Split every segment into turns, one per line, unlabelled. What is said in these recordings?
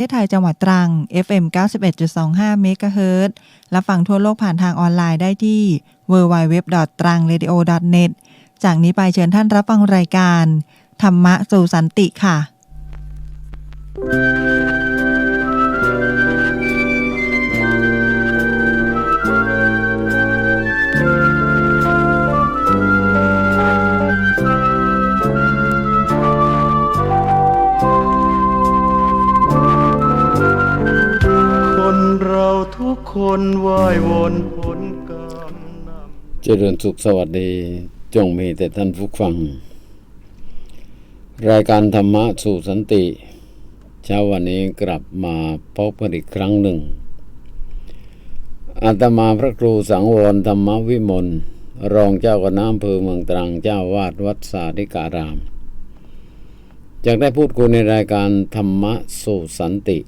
ประเทศไทยจังหวัดตรัง FM 91.25 เมกะเฮิรตรับฟังทั่วโลกผ่านทางออนไลน์ได้ที่ www.trangradio.net จากนี้ไปเชิญท่านรับฟังรายการ ธรรมะสู่สันติค่ะ
คนวายวนผลกรรมนำ
เจริญสุขสวัสดี จงมีแต่ท่านผู้ฟัง รายการธรรมะสู่สันติ เช้าวันนี้กลับมาพบกันอีกครั้งหนึ่ง อาตมาพระครูสังวรธรรมวิมลรองเจ้าคณะอำเภอเมืองตรังเจ้าวาดวัดสาธิการามจากได้พูดคุยในรายการธรรมะสู่สันติ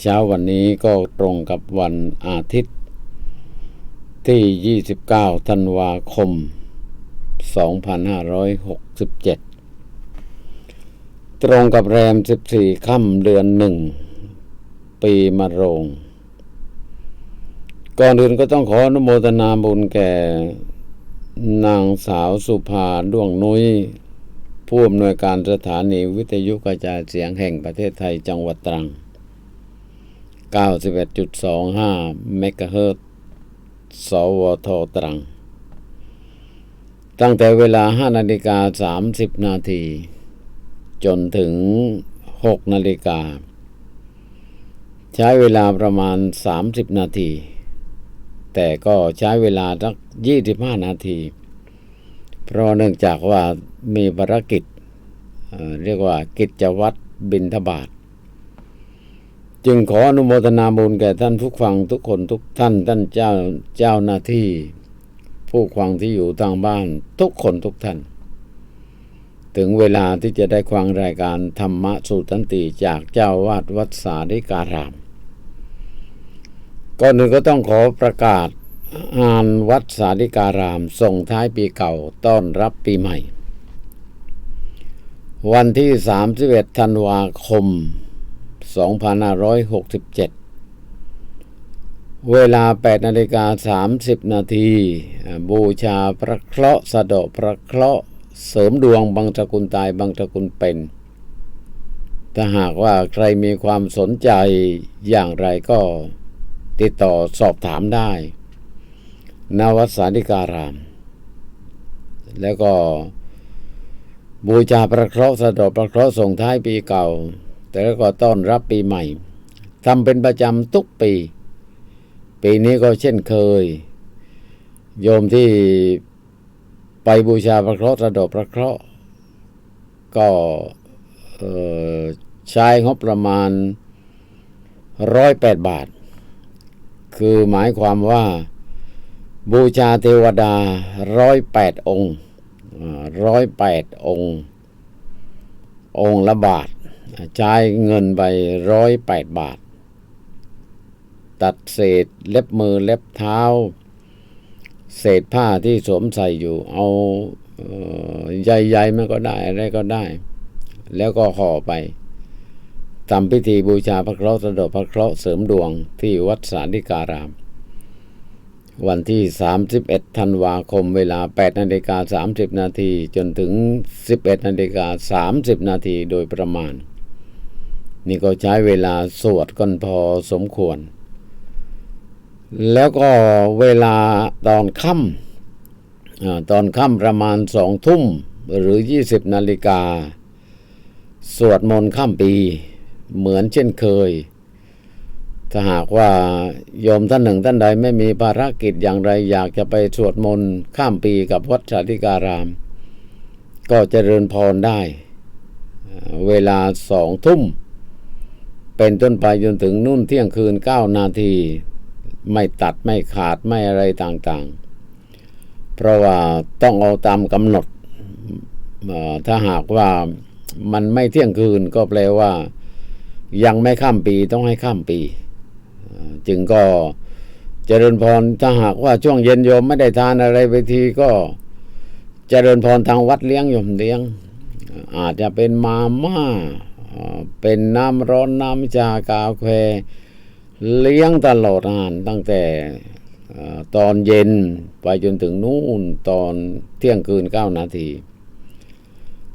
เช้าวันนี้ก็ตรงกับวันอาทิตย์ ที่ 29 ธันวาคม 2567 ตรงกับแรม 14 ค่ำเดือนหนึ่ง ปีมะโรง ก่อนอื่นก็ต้องขออนุโมทนาบุญแก่นางสาวสุภาด้วงนุ้ยผู้อำนวยการสถานีวิทยุกระจายเสียงแห่งประเทศไทยจังหวัดตรัง 91.25เมกะเฮิรตซ์สวทตรัง ตั้งแต่เวลา 5 นาฬิกา 30 นาที จนถึง 6 นาฬิกา ใช้เวลาประมาณ 30 นาที แต่ก็ใช้เวลาสัก 25 นาที เพราะเนื่องจากว่ามีภารกิจเเรียกว่ากิจวัตรบินทบาท จึงขออนุโมทนาบุญแก่ท่านผู้ฟังทุกคนทุกท่านท่านเจ้าเจ้าหน้าที่ ผู้ฟังที่อยู่ทางบ้านทุกคนทุกท่าน ถึงเวลาที่จะได้ฟังรายการธรรมะสุตันติจากเจ้าวาดวัดสาธิการามก่อนหนึ่งก็ต้องขอประกาศงานวัดสาธิการามส่งท้ายปีเก่าต้อนรับปีใหม่ วันที่ 31 ธันวาคม 2567 เวลา 8นาฬิกา30 นาที บูชาพระเคราะห์สะดาะพระเคราะห์เสริมดวงบางตะกุลตายบางตะกุลเป็น ถ้าหากว่าใครมีความสนใจอย่างไรก็ติดต่อสอบถามได้ นวัดสาธิการาม แล้วก็บูชาพระเคราะห์สะดาะพระเคราะห์ส่งท้ายปีเก่า แต่แล้วก็ต้อนรับปีใหม่ทำเป็นประจำทุกปี ปีนี้ก็เช่นเคย โยมที่ไปบูชาพระเคราะห์สะดาะพระเคราะห์ ก็ใช้งบประมาณร้อยแปดบาท คือหมายความว่าบูชาเทวดาร้อยแปดองค์ร้อยแปดองค์ องค์ละบาท ใช้เงินไปร้อยแปดบาท ตัดเศษเล็บมือเล็บเท้า เศษผ้าที่สวมใส่อยู่ เอาเออใหญ่ๆมันก็ได้อะไรก็ได้ แล้วก็ห่อไปทำพิธีบูชาพระเคราะห์สะดพระเคราะห์เสริมดวงที่วัดสาธิการาม วันที่ 31 ธันวาคมเวลา 8 นาฬิกา 30 นาทีจนถึง 11 นาฬิกา 30 นาทีโดยประมาณ นี่ก็ใช้เวลาสวดกันพอสมควร แล้วก็เวลาตอนค่ำอตอนค่ำประมาณสองทุ่มหรือ 20 นาฬิกา สวดมนต์ข้ามปี เหมือนเช่นเคย ถ้าหากว่าโยมท่านหนึ่งท่านใดไม่มีภารกิจอย่างไรอยากจะไปสวดมนต์ข้ามปีกับวัดสาธิการาม ก็เจริญพรได้ เวลาสองทุ่ม เป็นต้นไปจนถึงนุ่นเที่ยงคืนเก้านาที ไม่ตัดไม่ขาดไม่อะไรต่างๆ เพราะว่าต้องเอาตามกำหนด ถ้าหากว่ามันไม่เที่ยงคืนก็แปลว่า ยังไม่ข้ามปีต้องให้ข้ามปี จึงก็เจริญพรถ้าหากว่าช่วงเย็นโยมไม่ได้ทานอะไรไปทีก็เจริญพรทางวัดเลี้ยงโยมเลี้ยง อาจจะเป็นมาม่าอ่า เป็นน้ำร้อนน้ำชากาแฟเลี้ยงตลอดอาหารตั้งแต่ตอนเย็นไปจนถึงนู่นตอนเที่ยงคืนเก้านาที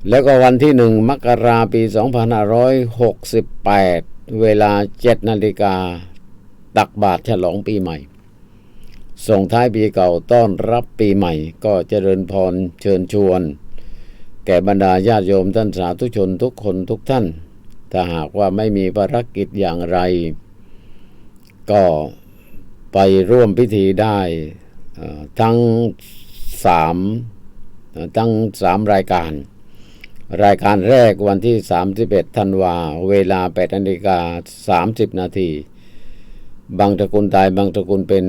แล้วก็วันที่หนึ่งมกราปี 2568 เวลาเจ็ดนาฬิกาตักบาตรฉลองปีใหม่ ส่งท้ายปีเก่าต้อนรับปีใหม่ ก็เจริญพรเชิญชวน แก่บรรดาญาติโยมท่านสาธุชนทุกคนทุกท่าน ถ้าหากว่าไม่มีภารกิจอย่างไร ก็ไปร่วมพิธีได้ทั้งสามทั้งสามรายการ รายการแรกวันที่ 31ธันวา เวลา8นาฬิกา30 นาทีบางตระกูลตายบางตระกูลเป็น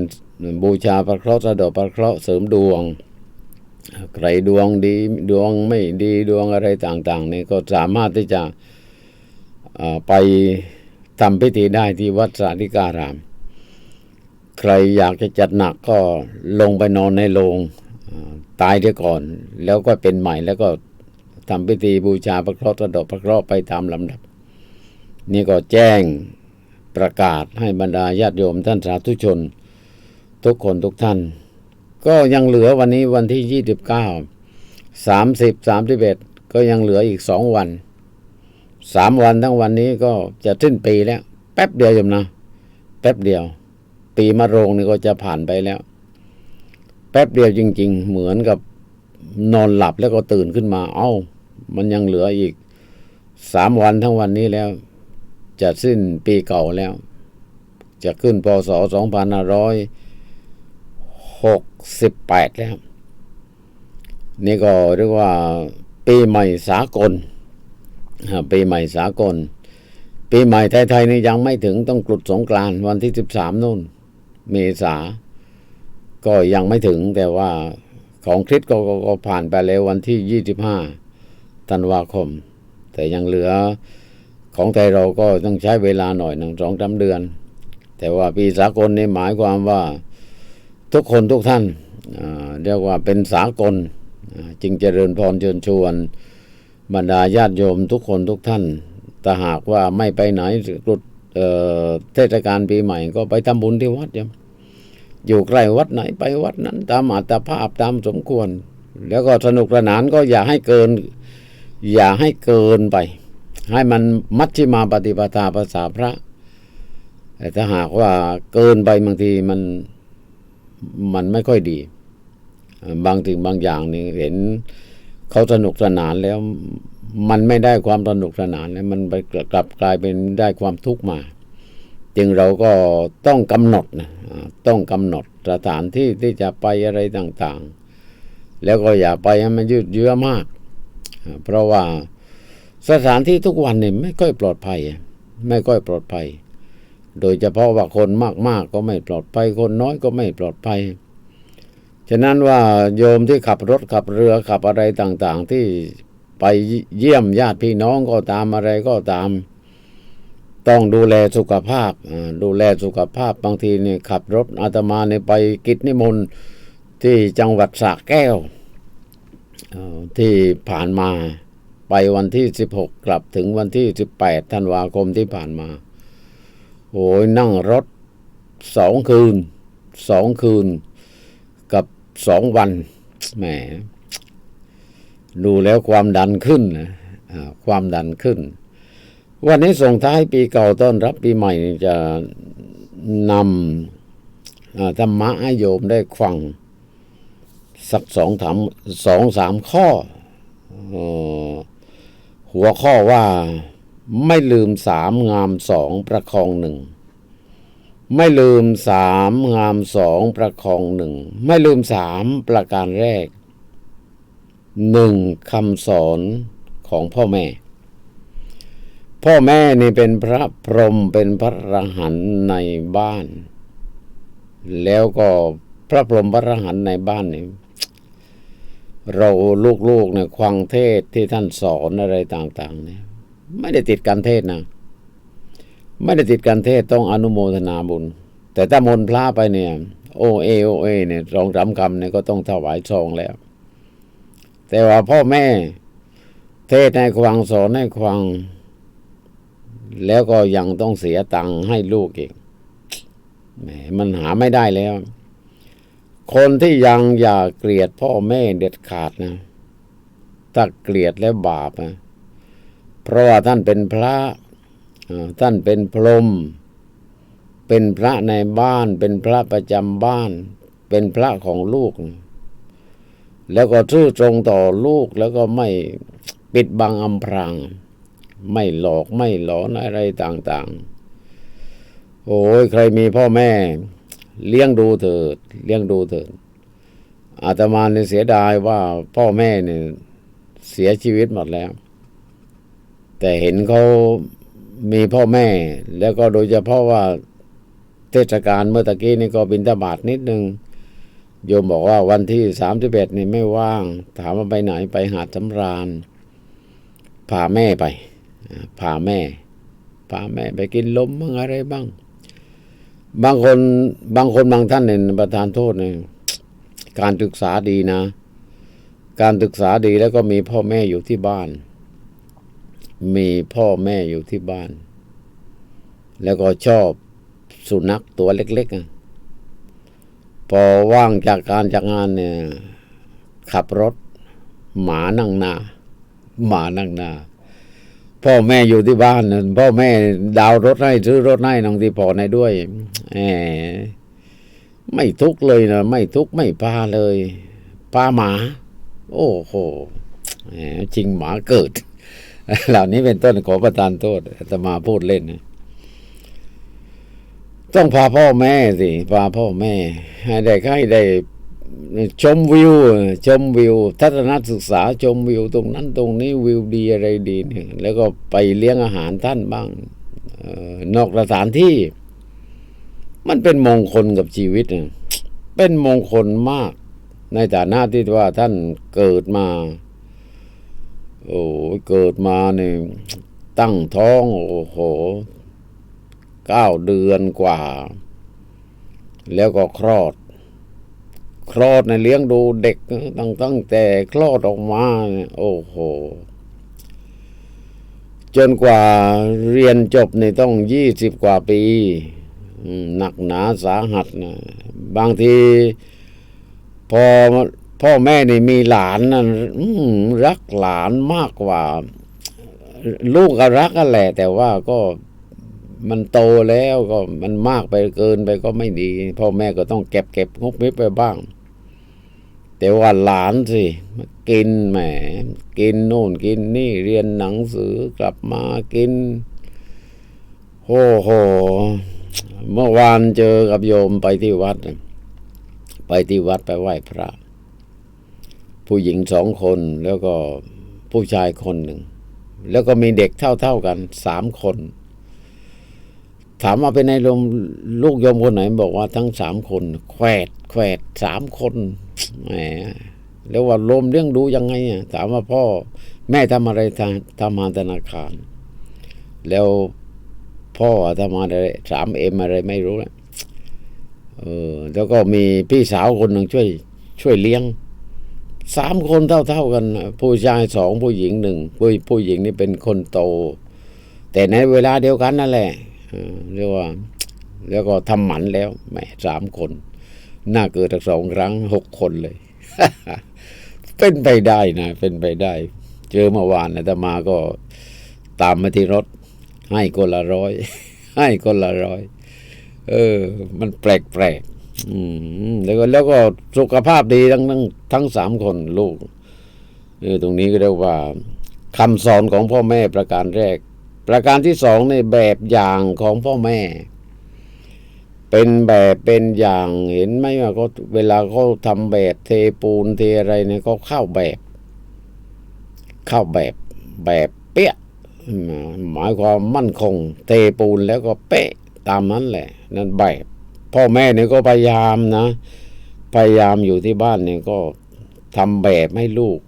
บูชาพระเคราะห์สะดอกพระเคราะห์เสริมดวง ใครดวงดีดวงไม่ดีดวงอะไรต่างๆนี่ก็สามารถที่จะ ไปทำพิธีได้ที่วัดสาธิการาม ใครอยากจะจัดหนักก็ลงไปนอนในโรงตายเสียก่อน แล้วก็เป็นใหม่แล้วก็ทำพิธีบูชาพระเคราะห์สะเดอกพระเคราะห์ไปตามลำดับ นี่ก็แจ้งประกาศให้บรรดาญาติโยมท่านสาธุชน ทุกคนทุกท่าน ก็ยังเหลือวันนี้วันที่ยี่สิบเก้าสามสิบสามสิบเอ็ดก็ยังเหลืออีกสองวัน สามวันทั้งวันนี้ก็จะสิ้นปีแล้ว แป๊บเดียวโยมนะ แป๊บเดียว ปีมะโรงนี่ก็จะผ่านไปแล้ว แป๊บเดียวจริง ๆ เหมือนกับนอนหลับแล้วก็ตื่นขึ้นมา เอ้า มันยังเหลืออีกสามวันทั้งวันนี้แล้ว จะสิ้นปีเก่าแล้ว จะขึ้นพศสองพันห้าร้อยหกสิบแปดแล้ว นี่ก็เรียกว่าปีใหม่สากล ปีใหม่สากล ปีใหม่ไทยๆนี่ยังไม่ถึงต้องกรุดสงกรานวันที่สิบสามนู่น เมษา ก็ยังไม่ถึงแต่ว่าของคริสก็ก็ก็ผ่านไปแล้ววันที่ยี่สิบห้าธันวาคม แต่ยังเหลือของไทยเราก็ต้องใช้เวลาหน่อยหนึ่งสองสามเดือน แต่ว่าปีสากลนี่หมายความว่าทุกคนทุกท่านเรียกว่าเป็นสากลจึงเจริญพรเชิญชวน บรรดาญาติโยมทุกคนทุกท่านถ้าหากว่าไม่ไปไหนกรุดเทศกาลปีใหม่ก็ไปทำบุญที่วัดยมอยู่ใกล้วัดไหนไปวัดนั้น ตามอัตภาพตามสมควร แล้วก็สนุกสนานก็อย่าให้เกิน อย่าให้เกินไป ให้มันมัชฌิมาปฏิปทาภาษาพระแต่ถ้าหากว่าเกินไปบางทีมันมันไม่ค่อยดี บางสิ่งบางอย่างนี่เห็น เขาสนุกสนานแล้วมันไม่ได้ความสนุกสนานแล้วมันไปกลับกลายเป็นได้ความทุกข์มา จึงเราก็ต้องกำหนดนะต้องกำหนดสถานที่ที่จะไปอะไรต่างๆ แล้วก็อย่าไปให้มันยืดเยื้อมาก เพราะว่าสถานที่ทุกวันเนี่ยไม่ค่อยปลอดภัย ไม่ค่อยปลอดภัย โดยเฉพาะว่าคนมากๆก็ไม่ปลอดภัยคนน้อยก็ไม่ปลอดภัย ฉะนั้นว่าโยมที่ขับรถขับเรือขับอะไรต่างๆ ที่ไปเยี่ยมญาติพี่น้องก็ตามอะไรก็ตาม ต้องดูแลสุขภาพอ่าดูแลสุขภาพบางทีเนี่ยขับรถอาตมาเนี่ยไปกิจนิมนต์ที่จังหวัดสระแก้วที่ผ่านมาไปวันที่16กลับถึงวันที่18ธันวาคมที่ผ่านมาโอ้ยนั่งรถสองคืนสองคืน สองวันแหมดูแล้วความดันขึ้นนะความดันขึ้น วันนี้ส่งท้ายปีเก่าต้อนรับปีใหม่จะนำธรรมะให้โยมได้ฟัง สักสองถามสองสามข้อ หัวข้อว่าไม่ลืมสามงามสองประคองหนึ่ง ไม่ลืมสามงามสองประคองหนึ่งไม่ลืมสามประการแรกหนึ่งคำสอนของพ่อแม่ พ่อแม่นี่เป็นพระพรหมเป็นพระรหันในบ้าน แล้วก็พระพรหมพระรหันในบ้านนี่เราลูกๆเนี่ยควังเทศที่ท่านสอนอะไรต่าง ๆ เนี่ย ไม่ได้ติดการเทศนะ ไม่ได้ติดการเทศต้องอนุโมทนาบุญ แต่ถ้ามนพระไปเนี่ย โอเอโอเอเนี่ยสองสามคำเนี่ยก็ต้องถวายซองแล้ว แต่ว่าพ่อแม่เทศให้ควังสอนให้ควัง แล้วก็ยังต้องเสียตังค์ให้ลูกอีกแหมมันหาไม่ได้แล้ว คนที่ยังอย่าเกลียดพ่อแม่เด็ดขาดนะถ้าเกลียดแล้วบาปนะเพราะว่าท่านเป็นพระ ท่านเป็นพรหมเป็นพระในบ้าน เป็นพระประจำบ้าน เป็นพระของลูก แล้วก็ซื่อตรงต่อลูกแล้วก็ไม่ปิดบังอำพรางไม่หลอกไม่หลอนอะไรต่างๆ โอ้ยใครมีพ่อแม่ เลี้ยงดูเถิด เลี้ยงดูเถิดอาตมาเนี่ยเสียดายว่าพ่อแม่เนี่ยเสียชีวิตหมดแล้ว แต่เห็นเขา มีพ่อแม่ แล้วก็โดยเฉพาะว่าเทศกาลเมื่อตะกี้นี่ก็บินทบาทนิดนึงโยมบอกว่าวันที่สามสิบเอ็ดนี่ไม่ว่าง ถามว่าไปไหนไปหาดสำราญพาแม่ไปอ่าพาแม่พาแม่ไปกินลมบ้างอะไรบ้าง บางคนบางคนบางท่านเนี่ยประธานโทษเนี่ยการศึกษาดีนะ การศึกษาดีแล้วก็มีพ่อแม่อยู่ที่บ้าน มีพ่อแม่อยู่ที่บ้าน แล้วก็ชอบสุนัขตัวเล็กๆอะพอว่างจากการจากงานเนี่ย ขับรถ หมานั่งนา หมานั่งนา พ่อแม่อยู่ที่บ้านน่ะพ่อแม่ดาวรถให้ซื้อรถให้น้องที่พอในด้วยแหมไม่ทุกเลยนะไม่ทุกไม่พาเลย พาหมา โอ้โหแหมจริงหมาเกิด เหล่านี้เป็นต้นขอประทานโทษอาตมาพูดเล่นนะต้องพาพ่อแม่สิพาพ่อแม่ ให้ได้ให้ได้ชมวิว ชมวิว ทัศนศึกษาชมวิว ตรงนั้นตรงนี้วิวดีอะไรดีเนี่ยแล้วก็ไปเลี้ยงอาหารท่านบ้างออนอกสถานที่ มันเป็นมงคลกับชีวิตเป็นมงคลมาก ในฐานะที่ว่าท่านเกิดมา โอ้ยเกิดมาเนี่ยตั้งท้องโอ้โหเก้าเดือนกว่า แล้วก็คลอด คลอดในเลี้ยงดูเด็กตั้งตั้งแต่คลอดออกมาโอ้โห จนกว่าเรียนจบในต้องยี่สิบกว่าปีหนักหนาสาหัสนะบางที พอ พ่อแม่นี่มีหลานนะอื้อหือรักหลานมากกว่า ลูกก็รักกันแหละ แต่ว่าก็มันโตแล้วก็มันมากไปเกินไปก็ไม่ดี พ่อแม่ก็ต้องเก็บเก็บงบมิบไปบ้าง แต่ว่าหลานสิกินแหม กินโน่นกินนี่เรียนหนังสือกลับมากินโอ้โห เมื่อวานเจอกับโยมไปที่วัด ไปที่วัดไปไหว้พระ ผู้หญิงสองคนแล้วก็ผู้ชายคนหนึ่ง แล้วก็มีเด็กเท่าๆกันสามคน ถามว่าเป็นไงลมลูกยมคนไหน บอกว่าทั้งสามคนแขวดแขวดสามคนแหมแล้วว่าลมเรื่องดูยังไงอะถามว่าพ่อแม่ทำอะไรทางทำงานธนาคาร แล้วพ่อทำงานอะไรสามเอ็มอะไรไม่รู้นะเออแล้วก็มีพี่สาวคนหนึ่งช่วย ช่วยเลี้ยง สามคนเท่าๆกัน ผู้ชายสองผู้หญิงหนึ่งผู้ผู้หญิงนี่เป็นคนโต แต่ในเวลาเดียวกันนั่นแหละเรียกว่า แล้วก็ทำหมันแล้วแหมสามคน น่าเกิดจากสองครั้งหกคนเลย เป็นไปได้นะ เป็นไปได้ เจอเมื่อวานนะแต่มาก็ตามมาที่รถ ให้คนละร้อย ให้คนละร้อย เออ มันแปลกแปลก อืมแล้วก็แล้วก็สุขภาพดีทั้งทั้งทั้งสามคนลูกเออตรงนี้ก็เรียกว่าคำสอนของพ่อแม่ประการแรก ประการที่สองในแบบอย่างของพ่อแม่ เป็นแบบเป็นอย่างเห็นไหมว่าเขาเวลาเขาทำแบบเทปูนเทอะไรเนี่ยเขาเข้าแบบ เข้าแบบแบบเปี้ยหมายความมั่นคง เทปูนแล้วก็เป๊ะตามนั้นแหละ นั่นแบบ พ่อแม่เนี่ยก็พยายามนะ พยายามอยู่ที่บ้านเนี่ยก็ทำแบบให้ลูก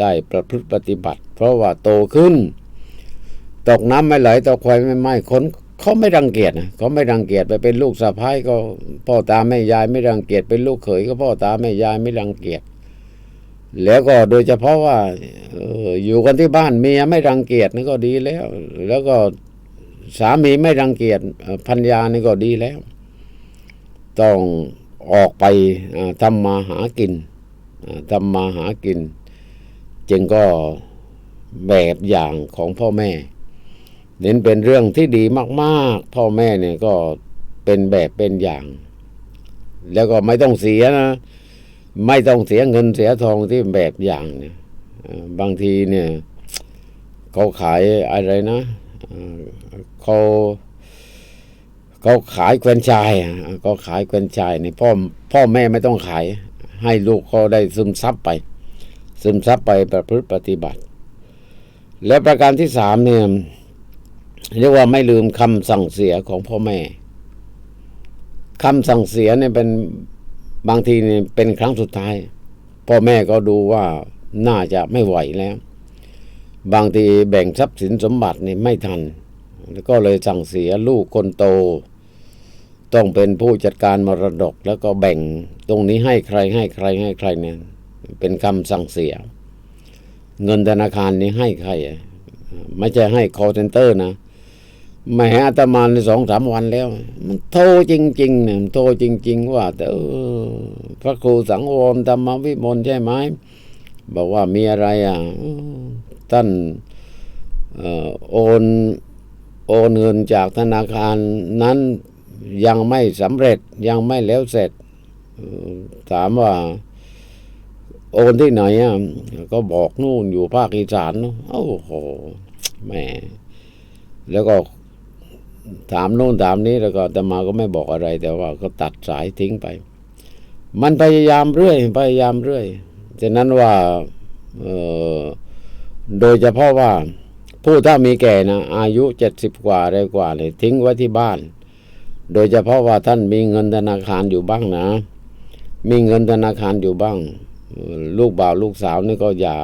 ได้ประพฤติปฏิบัติ เพราะว่าโตขึ้น ตกน้ำไม่ไหลตกไฟไม่ไหม้คนเขาไม่รังเกียจนะเขาไม่รังเกียจไปเป็นลูกสะพ้ายก็พ่อตาแม่ยายไม่รังเกียจเป็นลูกเขยก็พ่อตาแม่ยายไม่รังเกียจแล้วก็โดยเฉพาะว่าอยู่กันที่บ้านเมียไม่รังเกียจนี่ก็ดีแล้ว แล้วก็สามีไม่รังเกียจพัญญานี่ก็ดีแล้ว ต้องออกไปทำมาหากินทำมาหากิน จึงก็แบบอย่างของพ่อแม่ เน้นเป็นเรื่องที่ดีมาก ๆ พ่อแม่เนี่ยก็เป็นแบบเป็นอย่าง แล้วก็ไม่ต้องเสียนะ ไม่ต้องเสียเงินเสียทองที่แบบอย่างเนี่ยบางทีเนี่ย เขาขายอะไรนะเขา เขาขายแควนชายอะเขายแควนชายนี่พ่อพ่อแม่ไม่ต้องขาย ให้ลูกเขาได้ซึมซับไป ซึมซับไปประพฤติปฏิบัติ และประการที่สามเนี่ยเรียกว่าไม่ลืมคำสั่งเสียของพ่อแม่คำสั่งเสียเนี่ยเป็นบางทีเนี่ยเป็นครั้งสุดท้าย พ่อแม่ก็ดูว่าน่าจะไม่ไหวแล้ว บางทีแบ่งทรัพย์สินสมบัตินี่ไม่ทัน แล้วก็เลยสั่งเสียลูกคนโต ต้องเป็นผู้จัดการมรดก แล้วก็แบ่งตรงนี้ให้ใครให้ใครให้ใครเนี่ยเป็นคำสั่งเสีย เงินธนาคารนี้ให้ใครไม่ใช่ให้ call center นะไม่ให้อาตมาในสองสามวันแล้ว มันโทรจริง ๆ เนี่ยโทรจริง ๆ ว่าแต่พระครูสังวรธรรมวิมลใช่ไหมบอกว่ามีอะไรอะท่านโอน โอนเงินจากธนาคารนั้นยังไม่สำเร็จยังไม่แล้วเสร็จ ถามว่า โอนที่ไหนอะก็บอกนู่นอยู่ภาคอีสานโอ้โหแหมแล้วก็ถามโน่นถามนี้แล้วก็อาตมาก็ไม่บอกอะไร แต่ว่าก็ตัดสายทิ้งไป มันพยายามเรื่อยพยายามเรื่อยฉะนั้นว่าโดยเฉพาะว่า ผู้ถ้ามีแก่นะอายุเจ็ดสิบกว่าอะไรกว่าเลยทิ้งไว้ที่บ้าน โดยเฉพาะว่าท่านมีเงินธนาคารอยู่บ้างนะ มีเงินธนาคารอยู่บ้าง ลูกบ่าวลูกสาวนี่ก็อย่า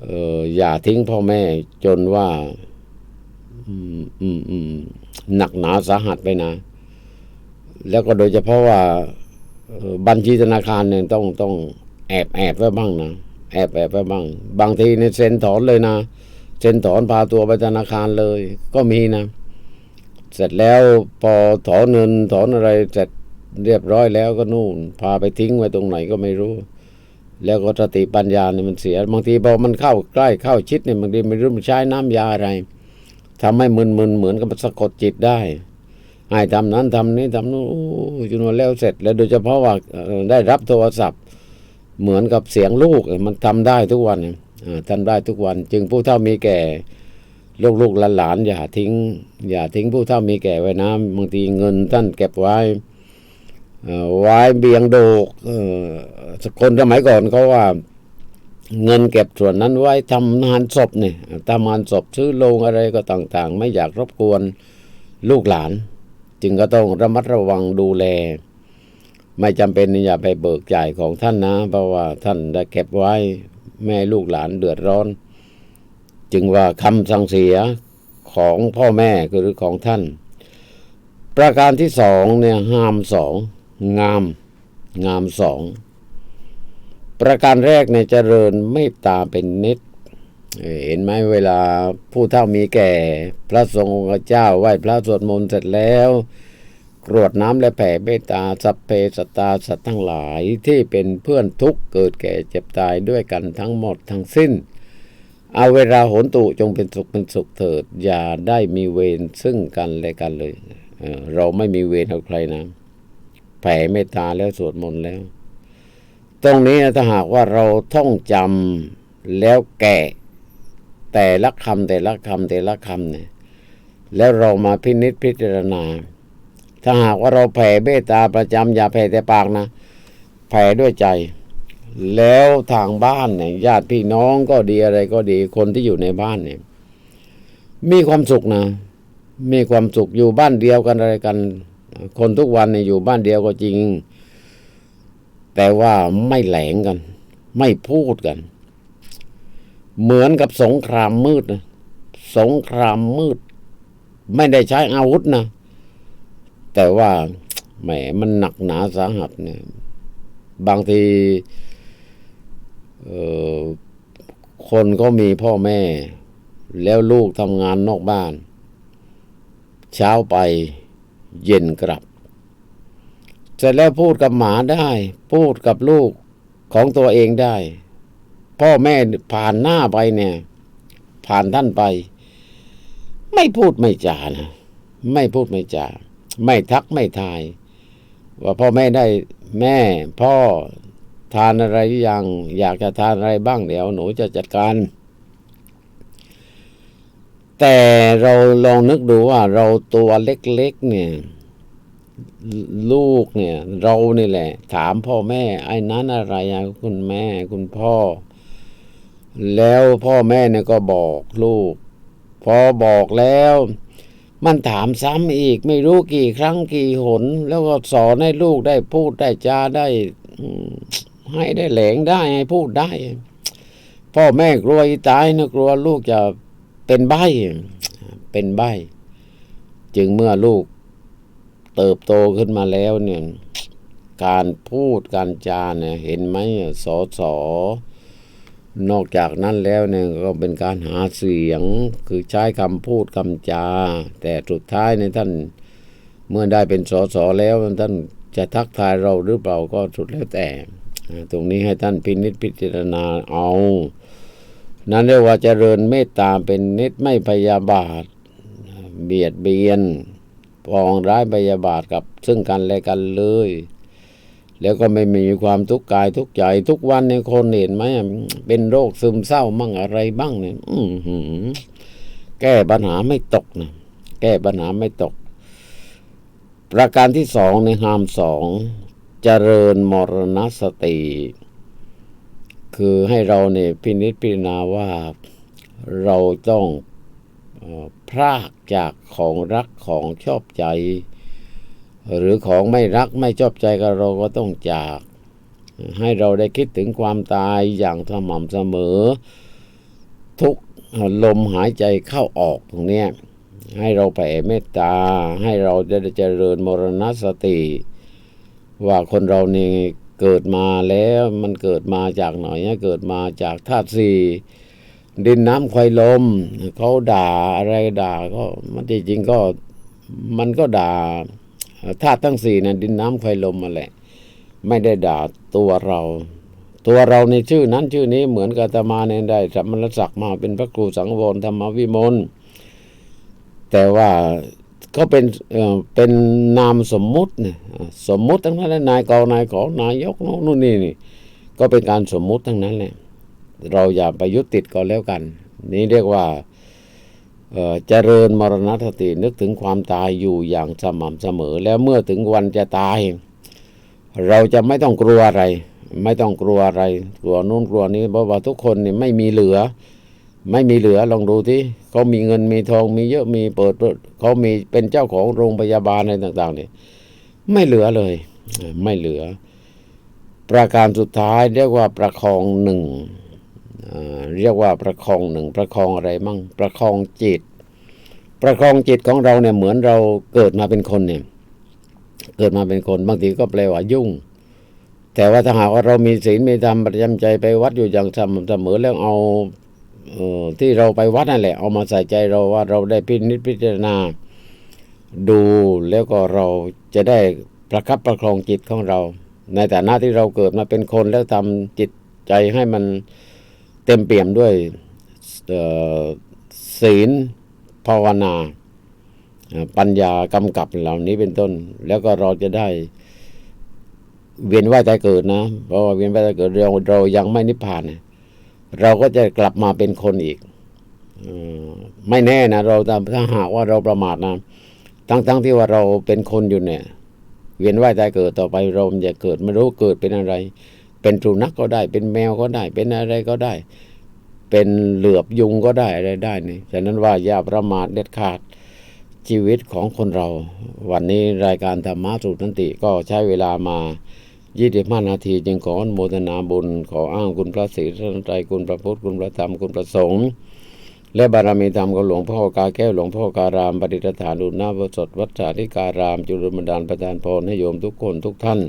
เอออย่าทิ้งพ่อแม่จนว่า อืมอืมอืมหนักหนาสาหัสไปนะ แล้วก็โดยเฉพาะว่าบัญชีธนาคารเนี่ยต้องต้องแอบแอบไว้บ้างนะ แอบแอบไว้บ้าง บางทีเนี่ยเซ็นถอนเลยนะเซ็นถอนพาตัวไปธนาคารเลย ก็มีนะ เสร็จแล้วพอถอนเงินถอนอะไรเสร็จเรียบร้อยแล้วก็นู่น พาไปทิ้งไว้ตรงไหนก็ไม่รู้ แล้วก็สติปัญญาเนี่ยมันเสีย บางทีพอมันเข้าใกล้เข้าชิดเนี่ยบางทีไม่รู้มันใช้น้ำยาอะไรทำให้มึนๆเหมือนกับมันสะกดจิตได้ให้ทำนั้นทำนี้ทำนู้นโอ้ยจนวันแล้วเสร็จ แล้วโดยเฉพาะว่าได้รับโทรศัพท์ เหมือนกับเสียงลูกมันทำได้ทุกวันเนี่าทำได้ทุกวัน จึงผู้เฒ่ามีแก่ลูกๆหลานๆอย่าทิ้ง อย่าทิ้งผู้เฒ่ามีแก่ไว้นะบางทีเงินท่านเก็บไว้ไว้เบียงโดกคนสมัยก่อนเขาว่า เงินเก็บส่วนนั้นไว้ทำงานศพเนี่ยทำงานศพซื้อโลงอะไรก็ต่าง ๆ ไม่อยากรบกวนลูกหลาน จึงก็ต้องระมัดระวังดูแล ไม่จำเป็นอย่าไปเบิกจ่ายของท่านนะ เพราะว่าท่านได้เก็บไว้แม่ลูกหลานเดือดร้อน จึงว่าคำสั่งเสียของพ่อแม่คือของท่าน ประการที่สองเนี่ยห้ามสองงาม งามสองประการแรกเนี่ยเจริญเมตตาเป็นนิดเห็นไหมเวลาผู้เฒ่ามีแก่ พระสงฆ์เจ้าไหว้พระสวดมนต์เสร็จแล้ว กรวดน้ำและแผ่เมตตาสัพเพสตาสัตว์ทั้งหลายที่เป็นเพื่อนทุกข์เกิดแก่เจ็บตายด้วยกันทั้งหมดทั้งสิ้น เอาเวลาโหนตุจงเป็นสุขเป็นสุขเถิด อย่าได้มีเวรซึ่งกันและกันเลยเเราไม่มีเวรกับใครนะ แผ่เมตตาแล้วสวดมนต์แล้ว ตรงนี้ถ้าหากว่าเราท่องจำแล้วแกะแต่ละคำแต่ละคำแต่ละคำเนี่ยแล้วเรามาพินิจพิจารณา ถ้าหากว่าเราแผ่เมตตาประจำอย่าแผ่แต่ปากนะ แผ่ด้วยใจ แล้วทางบ้านเนี่ยญาติพี่น้องก็ดีอะไรก็ดีคนที่อยู่ในบ้านเนี่ย มีความสุขนะ มีความสุขอยู่บ้านเดียวกันอะไรกัน คนทุกวันเนี่ยอยู่บ้านเดียวก็จริง แต่ว่าไม่แหลงกัน ไม่พูดกัน เหมือนกับสงครามมืดนะสงครามมืด ไม่ได้ใช้อาวุธนะ แต่ว่าแหมมันหนักหนาสาหัสเนี่ย บางทีคนก็มีพ่อแม่ แล้วลูกทำงานนอกบ้าน เช้าไปเย็นกลับเสร็จแล้วพูดกับหมาได้ พูดกับลูกของตัวเองได้ พ่อแม่ผ่านหน้าไปเนี่ย ผ่านท่านไป ไม่พูดไม่จานะ ไม่พูดไม่จา ไม่ทักไม่ทาย ว่าพ่อแม่ได้แม่พ่อทานอะไรยังอยากจะทานอะไรบ้างเดี๋ยวหนูจะจัดการ แต่เราลองนึกดูว่าเราตัวเล็กๆเนี่ย ลูกเนี่ย เรานี่แหละ ถามพ่อแม่ ไอ้นั้นอะไรอะคุณแม่ คุณพ่อ แล้วพ่อแม่เนี่ยก็บอกลูก พอบอกแล้ว มันถามซ้ำอีกไม่รู้กี่ครั้งกี่หน แล้วก็สอนให้ลูกได้พูดได้จาได้ให้ได้แหลงได้ให้พูดได้ พ่อแม่กลัวตายนะกลัวลูกจะเป็นใบเป็นใบจึงเมื่อลูกเติบโตขึ้นมาแล้วเนี่ยการพูดการจาเนี่ยเห็นไหมสอสอ นอกจากนั้นแล้วเนี่ยก็เป็นการหาเสียงคือใช้คำพูดคำจา แต่สุดท้ายในท่านเมื่อได้เป็นสสแล้วท่านจะทักทายเราหรือเปล่าก็สุดแล้วแต่ ตรงนี้ให้ท่านพินิจพิจารณาเอา นั่นเรียกว่าเจริญเมตตาเป็นนิดไม่พยาบาท เบียดเบียนปองร้ายพยาบาทกับซึ่งกันและกันเลย แล้วก็ไม่มีความทุกข์กายทุกข์ใจทุกวันในคนเห็นไหมเป็นโรคซึมเศร้ามั่งอะไรบ้างเนี่ยอืแก้ปัญหาไม่ตกนะแก้ปัญหาไม่ตก ประการที่สองในหามสองเจริญมรณสติ คือให้เราเนี่ยพินิจพิจารณาว่าเราต้องออพรากจากของรักของชอบใจ หรือของไม่รักไม่ชอบใจกับเราก็ต้องจาก ให้เราได้คิดถึงความตายอย่างสม่ำเสมอ ทุกลมหายใจเข้าออกตรงนี้ให้เราแผ่เมตตา ให้เราได้เจริญมรณสติ ว่าคนเรานี่เกิดมาแล้วมันเกิดมาจากไหนอะเกิดมาจากธาตุสี่ดินน้ำไฟลมเขาด่าอะไรด่าก็มันจริงก็มันก็ด่า ธาตุทั้งสี่นะดินน้ำไฟลมมาแหละ ไม่ได้ด่าตัวเรา ตัวเราในชื่อนั้นชื่อนี้เหมือนกับตมาเนี่ยได้สัมมรศักดิ์มาเป็นพระครูสังวรธรรมวิมลแต่ว่าก็เป็นเอ่อเป็นนามสมมุติเนี่ยสมมุติทั้งนั้นแหละนายกนายขอนายกโน่นนู่นนี่นี่ ก็เป็นการสมมุติทั้งนั้นแหละเราอย่าไปยึดติดก็แล้วกัน นี่เรียกว่า เจริญมรณสตินึกถึงความตายอยู่อย่างสม่ำเสมอ แล้วเมื่อถึงวันจะตาย เราจะไม่ต้องกลัวอะไร ไม่ต้องกลัวอะไร กลัวนู่นกลัวนี้เพราะว่าทุกคนนี่ไม่มีเหลือ ไม่มีเหลือลองดูที่เขามีเงินมีทองมีเยอะมีเปิดเขามีเป็นเจ้าของโรงพยาบาลอะไรต่างๆเนี่ยไม่เหลือเลย ไม่เหลือ ประการสุดท้ายเรียกว่าประคองหนึ่ง เรียกว่าประคองหนึ่งประคองอะไรมั่งประคองจิต ประคองจิตของเราเนี่ยเหมือนเราเกิดมาเป็นคนเนี่ยเกิดมาเป็นคนบางทีก็แปลว่ายุ่ง แต่ว่าถ้าหากว่าเรามีศีลมีธรรมประจำใจไปวัดอยู่อย่างสม่ำเสมอแล้วเอาอที่เราไปวัดนั่นแหละ เอามาใส่ใจเราว่าเราได้พินิจพิจารณาดูแล้วก็เราจะได้ประคับประคองจิตของเรา ในฐานะที่เราเกิดมาเป็นคนแล้วทำจิตใจให้มัน ต็มเปี่ยมด้วยศีลภาวนาปัญญากำกับเหล่านี้เป็นต้น แล้วก็เราจะได้ เวียนว่ายตายเกิดนะเพราะว่าเวียนว่ายตายเกิดเราเรายังไม่นิพพานนะเราก็จะกลับมาเป็นคนอีกอไม่แน่นะเราถ้าหากว่าเราประมาทนะทั้งทั้งที่ว่าเราเป็นคนอยู่เนี่ย เวียนว่ายตายเกิดต่อไปเราจะเกิดไม่รู้เกิดเป็นอะไร เป็นสุนัขก็ได้ เป็นแมวก็ได้ เป็นอะไรก็ได้ เป็นเหลือบยุงก็ได้อะไรได้นี่ฉะนั้นว่าอย่าประมาทเด็ดขาดชีวิตของคนเรา วันนี้รายการธรรมะสุตันติก็ใช้เวลามา25นาทีจึงขออนุโมทนาบุญ ขออ้างคุณพระศรีรัตนตรัยคุณพระพุทธคุณพระธรรมคุณพระสงฆ์และบารมีธรรมของหลวงพ่อกาแก้วหลวงพ่อการามปฏิฐานอุณนาบสดวัดสาธิการาม จุลบันดาลประทานพรให้โยมทุกคนทุกท่าน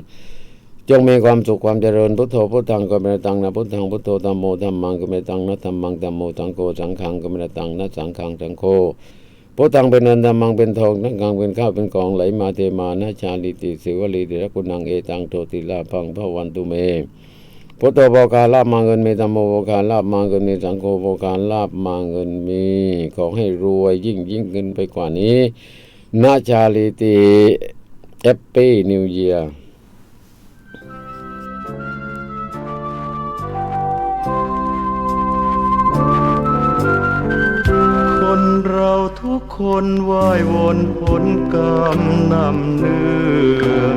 จงมีความสุขความเจริญพุทโธพุทธังก็เป็นตังนะพุทธังพุทโธธัมโมธัมมังก็เป็นตังนะธัมมังธัมโมสังโฆสังฆังก็เป็นตังนะสังฆังสังโฆพุทธังเป็นนันธรรมังเป็นทองทั้งกลางเป็นข้าวเป็นกองไหลมาเทมานาชาลิติสิวลีติรกุนังเอตังโทติลาพังพระวันตุเมพุทโธโภคาลาบมาเงินมีธรรมโมโภคาลาบมาเงินมีสังโฆโภคาลาบมาเงินมีขอให้รวยยิ่งยิ่งขึ้นไปกว่านี้นาชาลิติแอปปี้นิวเยีย
ค ทุกคนว่ายวนผลกรรมนำเนื่อง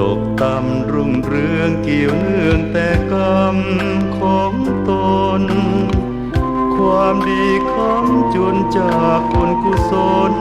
ตกต่ำรุ่งเรืองเกี่ยวเนื่องแต่กรรมของตน ความดีคำจุนจากคนกุศล